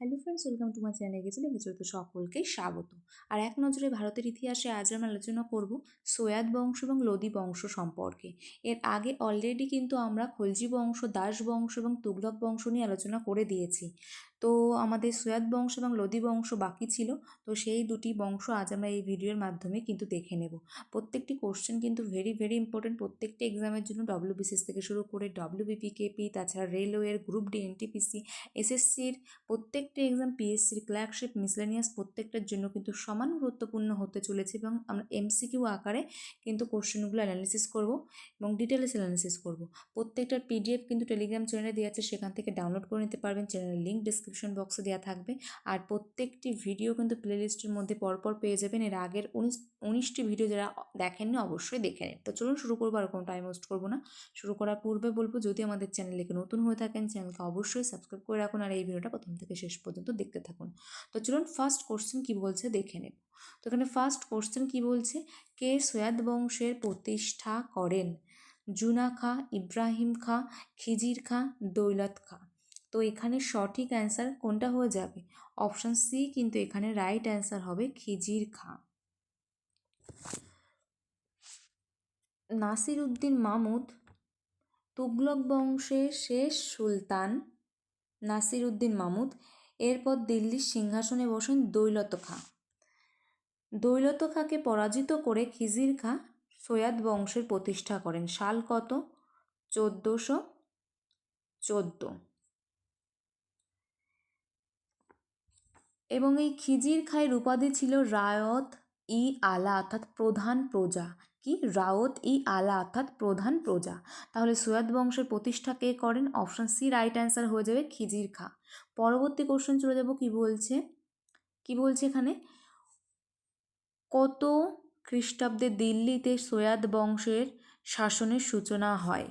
Hello friends welcome to my channel গেছিল কিছু সকলকে স্বাগত। আর এক নজরে ভারতের ইতিহাসে আজ আমরা আলোচনা করব সৈয়াদ বংশ এবং লোদি বংশ সম্পর্কে। এর আগে অলরেডি কিন্তু আমরা খলজি বংশ, দাস বংশ এবং তুগলক বংশ নিয়ে আলোচনা করে দিয়েছি। তো আমাদের সৈয়াদ বংশ এবং লোদি বংশ বাকি ছিল। তো সেই দুটি বংশ আজ আমরা এই ভিডিওর মাধ্যমে কিন্তু দেখে নেব। প্রত্যেকটি কোশ্চেন কিন্তু ভেরি ভেরি ইম্পর্টেন্ট প্রত্যেকটি এক্সামের জন্য ডব্লিউবিসিএস থেকে শুরু করে ডব্লিউবিপিকেপি তাছাড়া রেলওয়ের গ্রুপ ডি এনটিপিসি এসএসসির প্রত্যেকটি এক্সাম পিএসসির ক্লার্কশিপ মিসলেনিয়াস প্রত্যেকটার জন্য কিন্তু সমান গুরুত্বপূর্ণ হতে চলেছে এবং আমরা এমসিকিউ আকারে কিন্তু কোশ্চেনগুলো অ্যানালিসিস করব এবং ডিটেলস অ্যানালিসিস করব। প্রত্যেকটার পিডিএফ কিন্তু টেলিগ্রাম চ্যানেলে দেওয়া আছে। সেখান থেকে ডাউনলোড করে নিতে পারবেন। চ্যানেলের লিঙ্ক ডিসক্রিপশন বক্সে দেওয়া থাকবে। আর প্রত্যেকটি ভিডিও কিন্তু প্লেলিস্টের মধ্যে পরপর পেয়ে যাবেন। এর আগের উনিশ, উনিশটি ভিডিও যারা দেখেননি অবশ্যই দেখে নিন। তো চলুন শুরু করব, আর কোনো টাইম ওয়েস্ট করব না। শুরু করার পূর্বে বলব, যদি আমাদের চ্যানেলে নতুন হয়ে থাকেন চ্যানেলকে অবশ্যই সাবস্ক্রাইব করে রাখুন। আর এই ভিডিওটা প্রথম থেকে শেষ পর্যন্ত দেখতে থাকুন। তো চলুন ফার্স্ট কোশ্চেন কী বলছে দেখে নেব। তো এখানে ফার্স্ট কোশ্চেন কী বলছে? কে সৈয়াদ বংশের প্রতিষ্ঠা করেন? জুনা খা ইব্রাহিম খা, খিজির খা, দৌলত খা। তো এখানে সঠিক অ্যান্সার কোনটা হয়ে যাবে? অপশান সি কিন্তু এখানে রাইট অ্যান্সার হবে খিজির খা। নাসির উদ্দিন মামুদ, তুগলক বংশের শেষ সুলতান নাসির উদ্দিন মামুদ, এরপর দিল্লির সিংহাসনে বসেন দৈলত খাঁ। দৈলত খাঁকে পরাজিত করে খিজির খাঁ সৈয়াদ বংশের প্রতিষ্ঠা করেন। সাল কত? চোদ্দোশো চোদ্দ। এবং এই খিজির খায়ের উপাধি ছিল রায়ত ই আলা, অর্থাৎ প্রধান প্রজা। কি? রাওত ই আলা, অর্থাৎ প্রধান প্রজা। তাহলে সৈয়দ বংশের প্রতিষ্ঠা কে করেন? অপশান সি, রাইট অ্যান্সার হয়ে যাবে খিজির খা। পরবর্তী কোশ্চেন চলে যাব কি বলছে? কি বলছে এখানে? কত খ্রিস্টাব্দে দিল্লিতে সৈয়াদ বংশের শাসনের সূচনা হয়?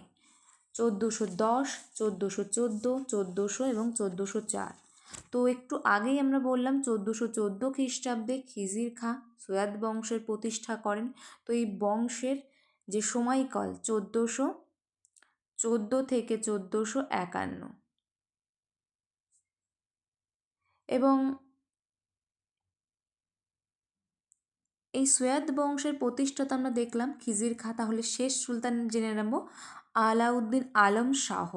চোদ্দোশো দশ, চোদ্দোশো চোদ্দ, চোদ্দোশো এবং চোদ্দোশো চার। তো একটু আগেই আমরা বললাম চোদ্দোশো চোদ্দ খ্রিস্টাব্দে খিজির খাঁ সৈয়াদ বংশের প্রতিষ্ঠা করেন। তো এই বংশের যে সময়কাল চোদ্দোশো চোদ্দ থেকে চোদ্দোশো একান্ন। এবং এই সৈয়াদ বংশের প্রতিষ্ঠাতা আমরা দেখলাম খিজির খাঁ তাহলে শেষ সুলতান জেনে নেব আলাউদ্দিন আলম শাহ।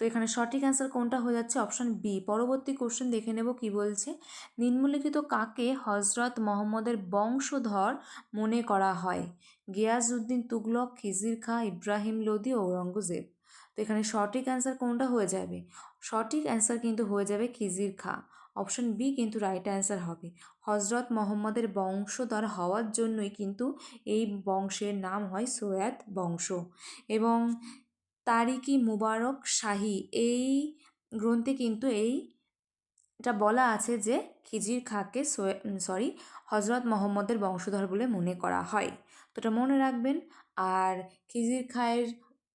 তো এখানে সঠিক অ্যান্সার কোনটা হয়ে যাচ্ছে? অপশান বি পরবর্তী কোশ্চেন দেখে নেব কি বলছে? নিম্নলিখিত কাকে হজরত মোহাম্মদের বংশধর মনে করা হয়? গিয়াজউদ্দিন তুগলক, খিজির খা, ইব্রাহিম লোদি, ঔরঙ্গজেব। তো এখানে সঠিক অ্যান্সার কোনটা হয়ে যাবে? সঠিক অ্যান্সার কিন্তু হয়ে যাবে খিজির খা। অপশন বি কিন্তু রাইট অ্যান্সার হবে। হজরত মোহাম্মদের বংশধর হওয়ার জন্যই কিন্তু এই বংশের নাম হয় সৈয়াদ বংশ। এবং তারিকি মুবারক শাহী। এই গ্রন্থে কিন্তু এই এটা বলা আছে যে খিজির খাকে সরি হজরত মোহাম্মদের বংশধর বলে মনে করা হয়। তো এটা মনে রাখবেন। আর খিজির খায়ের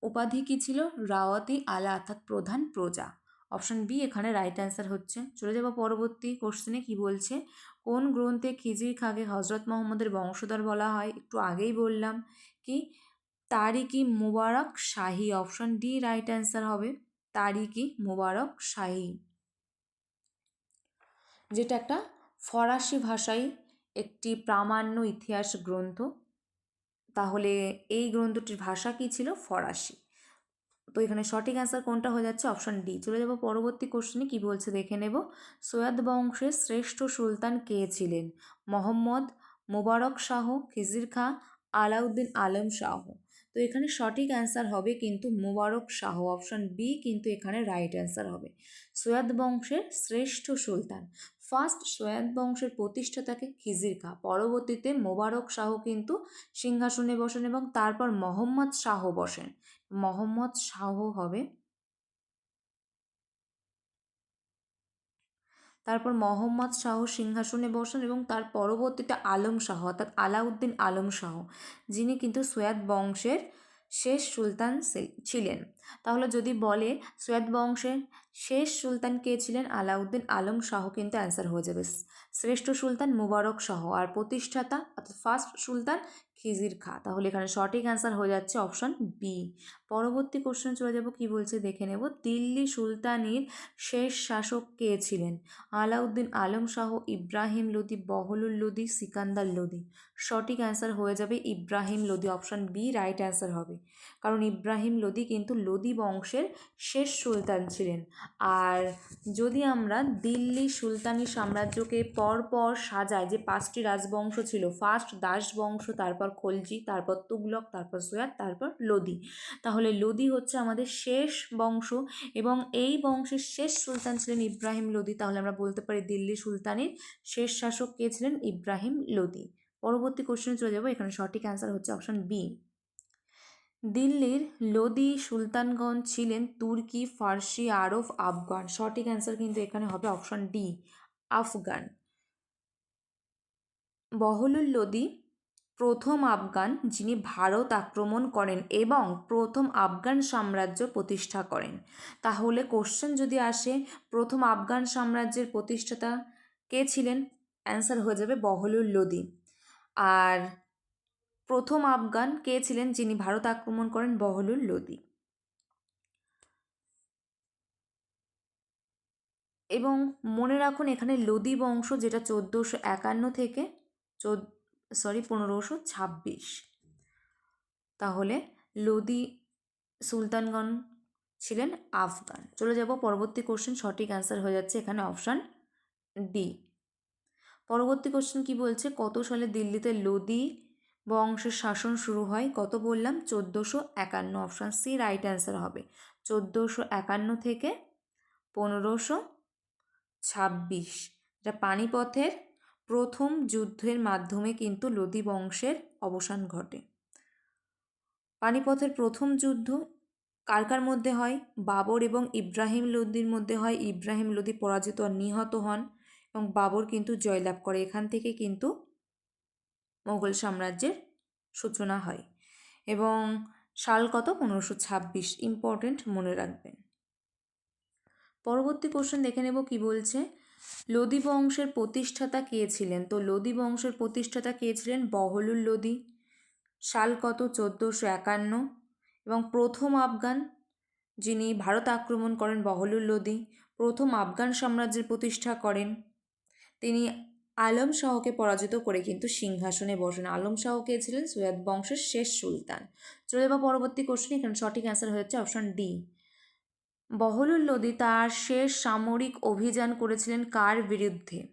উপাধি কী ছিল? রাওয়াতি আলা অর্থাৎ প্রধান প্রজা। অপশান বি, এখানে রাইট অ্যান্সার হচ্ছে। চলে যাব পরবর্তী কোশ্চেনে কি বলছে? কোন গ্রন্থে খিজির খাকে হজরত মোহাম্মদের বংশধর বলা হয়? একটু আগেই বললাম। কি? Tarikhi Mubarak Shahi, option D right answer হবে তারিকি মুবারক শাহী। যেটা একটা ফরাসি ভাষায় একটি প্রামাণ্য ইতিহাস গ্রন্থ। তাহলে এই গ্রন্থটির ভাষা কী ছিল? ফরাসি। তো এখানে সঠিক অ্যান্সার কোনটা হয়ে যাচ্ছে? Option D. চলে যাব পরবর্তী কোশ্চেনে কী বলছে দেখে নেব। সৈয়দ বংশের শ্রেষ্ঠ সুলতান কে ছিলেন? মোহাম্মদ মুবারক শাহ, খিজির খাঁ, আলাউদ্দিন আলম শাহ। তো এখানে সঠিক অ্যান্সার হবে কিন্তু মোবারক শাহ অপশান বি কিন্তু এখানে রাইট অ্যান্সার হবে। সৈয়দ বংশের শ্রেষ্ঠ সুলতান। ফার্স্ট সৈয়দ বংশের প্রতিষ্ঠাতাকে খিজির খা। পরবর্তীতে মোবারক শাহ কিন্তু সিংহাসনে বসেন এবং তারপর মোহাম্মদ শাহ বসেন। মোহাম্মদ শাহ হবে তারপর মোহাম্মদ শাহ সিংহাসনে বসেন এবং তার পরবর্তীতে আলম শাহ, অর্থাৎ আলাউদ্দিন আলম শাহ, যিনি কিন্তু সৈয়দ বংশের শেষ সুলতান ছিলেন। তাহলে যদি বলে সৈয়দ বংশের শেষ সুলতান কে ছিলেন? আলাউদ্দিন আলম শাহ কিন্তু অ্যান্সার হয়ে যাবে। শ্রেষ্ঠ সুলতান মুবারক শাহ, আর প্রতিষ্ঠাতা, অর্থাৎ ফার্স্ট সুলতান খিজির খা। তাহলে এখানে সঠিক অ্যান্সার হয়ে যাচ্ছে অপশন বি পরবর্তী কোশ্চেন চলে যাব, কি বলছে দেখে নেব। দিল্লি সুলতানির শেষ শাসক কে ছিলেন? আলাউদ্দিন আলম শাহ, ইব্রাহিম লোদি, বহলুল লোদি, সিকান্দার লোদি। সঠিক অ্যান্সার হয়ে যাবে Ibrahim Lodi option B right answer হবে। কারণ ইব্রাহিম লোদি কিন্তু লোদি বংশের শেষ সুলতান ছিলেন। আর যদি আমরা দিল্লি সুলতানি সাম্রাজ্যকে পর পর সাজাই, যে পাঁচটি রাজবংশ ছিল ফার্স্ট দাস বংশ তারপর খলজি তারপর তুগলক, তারপর সৈয়াদ তারপর লোদি। তাহলে লোদি হচ্ছে আমাদের শেষ বংশ এবং এই বংশের শেষ সুলতান ছিলেন ইব্রাহিম লোদি। তাহলে আমরা বলতে পারি দিল্লি সুলতানের শেষ শাসক কে ছিলেন? ইব্রাহিম লোদি। পরবর্তী কোশ্চেনে চলে যাব। এখানে সঠিক অ্যান্সার হচ্ছে অপশন বি দিল্লির লোদি সুলতানগঞ্জ ছিলেন তুর্কি, ফার্সি, আরব, আফগান। সঠিক অ্যান্সার কিন্তু এখানে হবে অপশন ডি আফগান। বহলুল লোদি প্রথম আফগান যিনি ভারত আক্রমণ করেন এবং প্রথম আফগান সাম্রাজ্য প্রতিষ্ঠা করেন। তাহলে কোশ্চেন যদি আসে, প্রথম আফগান সাম্রাজ্যের প্রতিষ্ঠাতা কে ছিলেন? অ্যান্সার হয়ে যাবে বহলুল লোদি। আর প্রথম আফগান কে ছিলেন যিনি ভারত আক্রমণ করেন? বহলুল লোদি। এবং মনে রাখুন, এখানে লোদি বংশ যেটা চোদ্দোশো একান্ন থেকে চোদ্দ সরি, পনেরোশো ছাব্বিশ। তাহলে লোদি সুলতানগণ ছিলেন আফগান। চলে যাব, পরবর্তী কোশ্চেন সঠিক অ্যান্সার হয়ে যাচ্ছে এখানে অপশান ডি পরবর্তী কোশ্চেন কি বলছে? কত সালে দিল্লিতে লোদি বংশের শাসন শুরু হয়? কত বললাম? চোদ্দোশো একান্ন। অপশান সি রাইট অ্যান্সার হবে। চোদ্দোশো একান্ন থেকে পনেরোশো ছাব্বিশ। এটা পানিপথের প্রথম যুদ্ধের মাধ্যমে কিন্তু লোদি বংশের অবসান ঘটে। পানিপথের প্রথম যুদ্ধ কার কার মধ্যে হয়? বাবর এবং ইব্রাহিম লোদির মধ্যে হয়। ইব্রাহিম লোদি পরাজিত আর নিহত হন এবং বাবর কিন্তু জয়লাভ করে। এখান থেকে কিন্তু মোগল সাম্রাজ্যের সূচনা হয় এবং সাল কত? পনেরোশো ছাব্বিশ। ইম্পর্টেন্ট মনে রাখবেন। পরবর্তী কোশ্চেন দেখে নেব কি বলছে? লোদি বংশের প্রতিষ্ঠাতা কে ছিলেন? তো লোদি বংশের প্রতিষ্ঠাতা কে ছিলেন? বহলুল লোদি। সাল কত? চোদ্দোশো একান্ন। এবং প্রথম আফগান যিনি ভারত আক্রমণ করেন, বহলুল লোদি, প্রথম আফগান সাম্রাজ্যের প্রতিষ্ঠা করেন। তিনি আলম শাহকে পরাজিত করে কিন্তু সিংহাসনে বসেন। আলম শাহ কে ছিলেন? সৈয়দ বংশের শেষ সুলতান। চলে যাব পরবর্তী কোশ্চেন এখানে সঠিক অ্যান্সার হয়েছে অপশন ডি বহলুল লোদি তার শেষ সামরিক অভিযান করেছিলেন কার বিরুদ্ধে?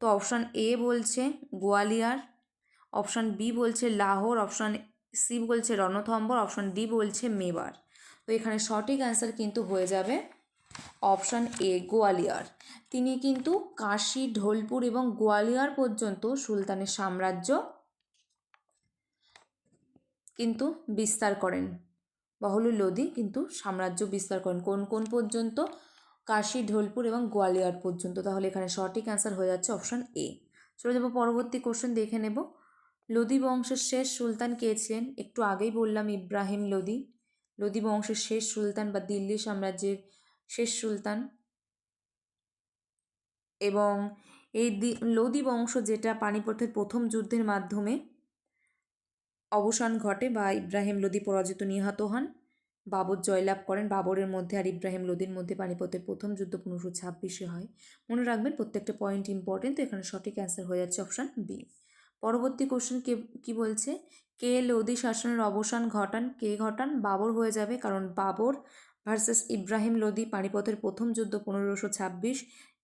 তো অপশান এ বলছে গোয়ালিয়ার, অপশান বি বলছে লাহোর, অপশান সি বলছে রণথম্বর, অপশান ডি বলছে মেবার। তো এখানে সঠিক অ্যান্সার কিন্তু হয়ে যাবে অপশান এ, গোয়ালিয়র। তিনি কিন্তু কাশি, ঢোলপুর এবং গোয়ালিয়র পর্যন্ত সুলতানের সাম্রাজ্য কিন্তু বিস্তার করেন। বহলুল লোদি কিন্তু সাম্রাজ্য বিস্তার করেন। কোন কোন পর্যন্ত? কাশি, ঢোলপুর এবং গোয়ালিয়র পর্যন্ত। তাহলে এখানে সঠিক অ্যান্সার হয়ে যাচ্ছে অপশান এ চলে যাব পরবর্তী কোশ্চেন দেখে নেব। লোদি বংশের শেষ সুলতান কে ছিলেন? একটু আগেই বললাম ইব্রাহিম লোদি। লোদি বংশের শেষ সুলতান বা দিল্লি সাম্রাজ্যের শেষ সুলতান। এবং এই লোদি বংশ যেটা পানিপথের প্রথম যুদ্ধের মাধ্যমে অবসান ঘটে বা ইব্রাহিম লোদি পরাজিত নিহত হন। বাবর জয়লাভ করেন। বাবরের মধ্যে আর ইব্রাহিম লোদির মধ্যে পানিপথের প্রথম যুদ্ধ পনেরোশো ছাব্বিশে হয়। মনে রাখবেন, প্রত্যেকটা পয়েন্ট ইম্পর্টেন্ট তো এখানে সঠিক অ্যান্সার হয়ে যাচ্ছে অপশান বি পরবর্তী কোশ্চেন কে, কী বলছে? কে লোদি শাসনের অবসান ঘটান? কে ঘটান? বাবর হয়ে যাবে, কারণ বাবর ভার্সেস ইব্রাহিম লোদি পানিপথের প্রথম যুদ্ধ পনেরোশো ছাব্বিশ।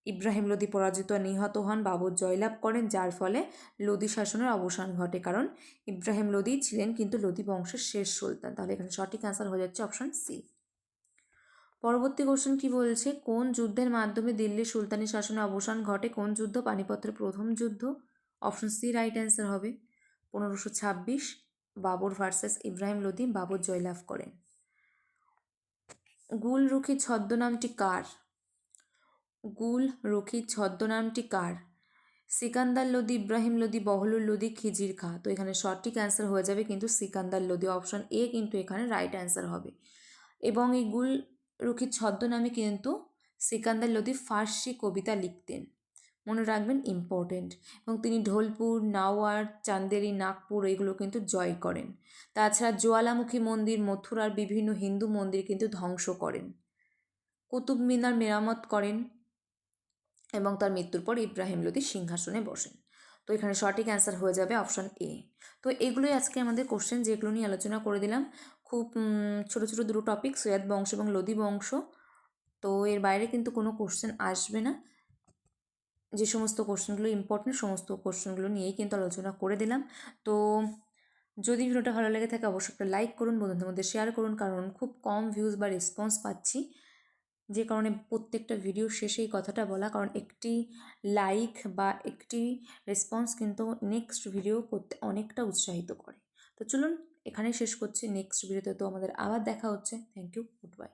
ইব্রাহিম লোদি পরাজিত নিহত হন বাবর জয়লাভ করেন, যার ফলে লোদি শাসনের অবসান ঘটে। কারণ ইব্রাহিম লোদি ছিলেন কিন্তু লোদি বংশের শেষ সুলতান। তাহলে এখানে সঠিক অ্যান্সার হয়ে যাচ্ছে অপশান সি পরবর্তী কোশ্চেন কি বলছে? কোন যুদ্ধের মাধ্যমে দিল্লির সুলতানি শাসনের অবসান ঘটে? কোন যুদ্ধ? পানিপত্রের প্রথম যুদ্ধ? অপশন সি রাইট অ্যান্সার হবে। পনেরোশো ছাব্বিশ, বাবর ভার্সেস ইব্রাহিম লোদি, বাবর জয়লাভ করেন। গুলরুখি ছদ্মনামটি কার? গুল রুখি ছদ্মনামটি কার? সিকান্দার লোদি, ইব্রাহিম লোদি বহলুর লোদি, খিজির খা। তো এখানে সঠিক অ্যান্সার হয়ে যাবে কিন্তু সিকান্দার লোদি অপশন এ কিন্তু এখানে রাইট অ্যান্সার হবে। এবং এই গুল রুখির ছদ্মনামে কিন্তু সিকান্দার লোদি ফার্সি কবিতা লিখতেন। মনে রাখবেন ইম্পর্টেন্ট এবং তিনি ঢোলপুর, নাওয়ার, চান্দেরি, নাগপুর এগুলো কিন্তু জয় করেন। তাছাড়া জোয়ালামুখী মন্দির, মথুরার বিভিন্ন হিন্দু মন্দির কিন্তু ধ্বংস করেন। কুতুব মিনার মেরামত করেন। এবং তার মৃত্যুর পর ইব্রাহিম লোদি সিংহাসনে বসেন। তো এখানে সঠিক অ্যান্সার হয়ে যাবে অপশান এ তো এগুলোই আজকে আমাদের কোশ্চেন যেগুলো নিয়ে আলোচনা করে দিলাম। খুব ছোটো ছোটো দুটো টপিক সৈয়দ বংশ এবং লোদি বংশ। তো এর বাইরে কিন্তু কোনো কোশ্চেন আসবে না। যে সমস্ত কোশ্চেনগুলো ইম্পর্টেন্ট সমস্ত কোশ্চেনগুলো নিয়েই কিন্তু আলোচনা করে দিলাম। তো যদি ভিডিওটা ভালো লেগে থাকে, অবশ্যই একটা লাইক করুন, বন্ধুদের মধ্যে শেয়ার করুন। কারণ খুব কম ভিউজ বা রেসপন্স পাচ্ছি। যে কারণে প্রত্যেকটা ভিডিও শেষে এই কথাটা বলা, কারণ একটি লাইক বা একটি রেসপন্স কিন্তু নেক্সট ভিডিও করতে অনেকটা উৎসাহিত করে। তো চলুন এখানে শেষ করছি। নেক্সট ভিডিওতে তো আমাদের আবার দেখা হচ্ছে। Thank you good bye